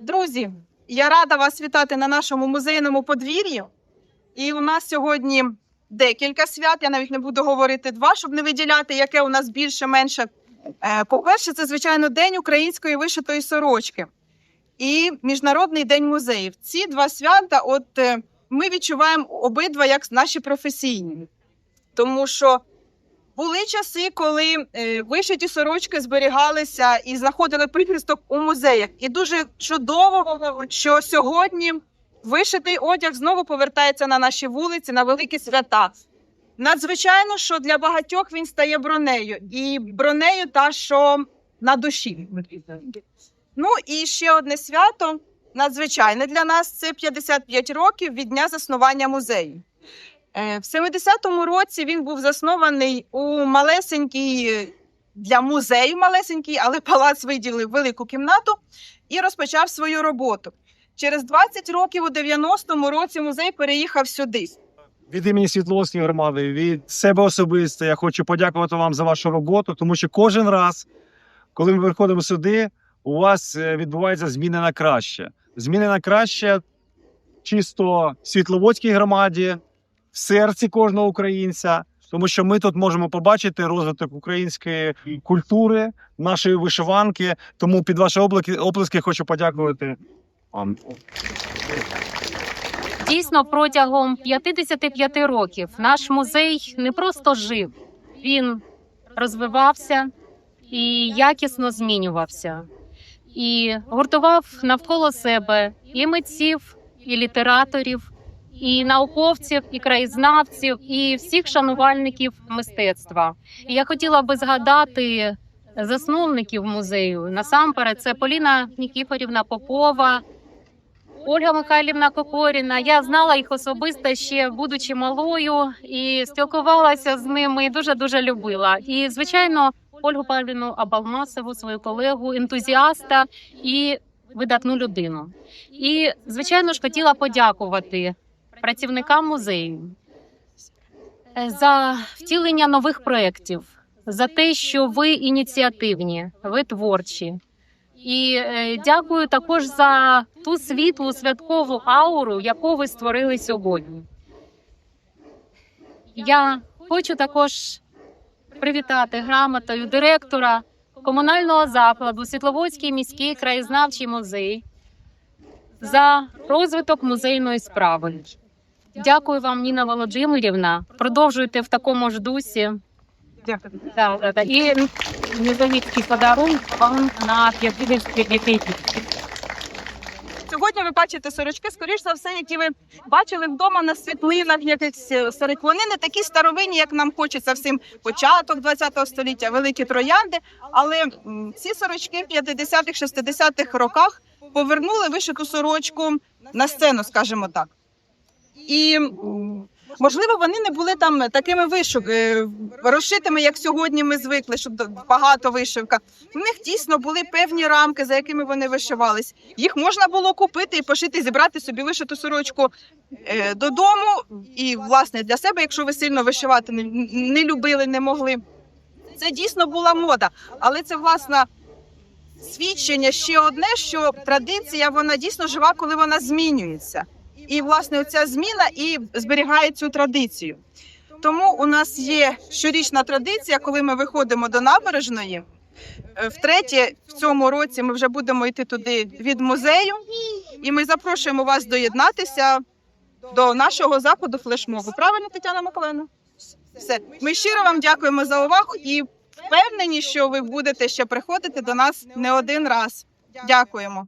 Друзі, я рада вас вітати на нашому музейному подвір'ї. І у нас сьогодні декілька свят. Я навіть не буду говорити два, щоб не виділяти, яке у нас більше-менше. Е, По-перше, це звичайно День української вишитої сорочки і Міжнародний день музеїв. Ці два свята, от е, ми відчуваємо обидва як наші професійні, тому що були часи, коли е, вишиті сорочки зберігалися і знаходили прихисток у музеях. І дуже чудово, що сьогодні вишитий одяг знову повертається на наші вулиці на великі свята. Надзвичайно, що для багатьох він стає бронею, і бронею та, що на душі. Ну і ще одне свято надзвичайне для нас це 55 років від дня заснування музею. Е, В 70-му році він був заснований у малесенькій для музею малесенький, але палац виділив велику кімнату і розпочав свою роботу. Через 20 років у 90-му році музей переїхав сюди. Від імені Світловської громади, від себе особисто, я хочу подякувати вам за вашу роботу, тому що кожен раз, коли ми приходимо сюди, у вас е, відбувається зміни на краще. Зміни на краще чисто Світловодській громаді, в серці кожного українця, тому що ми тут можемо побачити розвиток української культури, нашої вишиванки. Тому під ваші оплески хочу подякувати вам. Дійсно, протягом 55 років наш музей не просто жив, він розвивався і якісно змінювався, і гуртував навколо себе і митців, і літераторів, і науковців, і краєзнавців, і всіх шанувальників мистецтва. І я хотіла би згадати засновників музею. Насамперед, це Поліна Нікіфорівна Попова. Ольга Михайлівна Кокоріна. Я знала їх особисто ще будучи малою і спілкувалася з ними і дуже дуже любила. І звичайно, Ольгу Павлівну Абалмасову, свою колегу, ентузіаста і видатну людину. І звичайно ж хотіла подякувати працівникам музею за втілення нових проєктів, за те, що ви ініціативні, ви творчі. І е, дякую також за ту світлу святкову ауру, яку ви створили сьогодні. Я хочу також привітати грамотою директора комунального закладу Світловодський міський краєзнавчий музей за розвиток музейної справи. Дякую вам, Ніна Володимирівна. Продовжуйте в такому ж дусі. Дякую. Да, да. І невеличкий подарунок вам на 50 дітей. Сьогодні ви бачите сорочки, скоріш за все, які ви бачили вдома на світлинах, якісь е, сорок. Вони не такі старовинні, як нам хочеться всім початок ХХ століття, великі троянди. Але ці сорочки в 50-х, 60-х роках повернули вишиту сорочку на сцену, скажімо так. І можливо, вони не були там такими вишук, е, розшитими, як сьогодні ми звикли, щоб багато вишивка. У них дійсно були певні рамки, за якими вони вишивались. Їх можна було купити і пошити, зібрати собі вишиту сорочку е, додому. І, власне, для себе, якщо ви сильно вишивати не любили, не могли. Це дійсно була мода. Але це, власне, свідчення ще одне, що традиція вона дійсно жива, коли вона змінюється. І, власне, оця зміна і зберігає цю традицію. Тому у нас є щорічна традиція, коли ми виходимо до набережної. Е, Втретє, в цьому році ми вже будемо йти туди від музею, і ми запрошуємо вас доєднатися до нашого заходу флешмобу. Правильно, Тетяна Миколаївна? Все. Ми щиро вам дякуємо за увагу і впевнені, що ви будете ще приходити до нас не один раз. Дякуємо.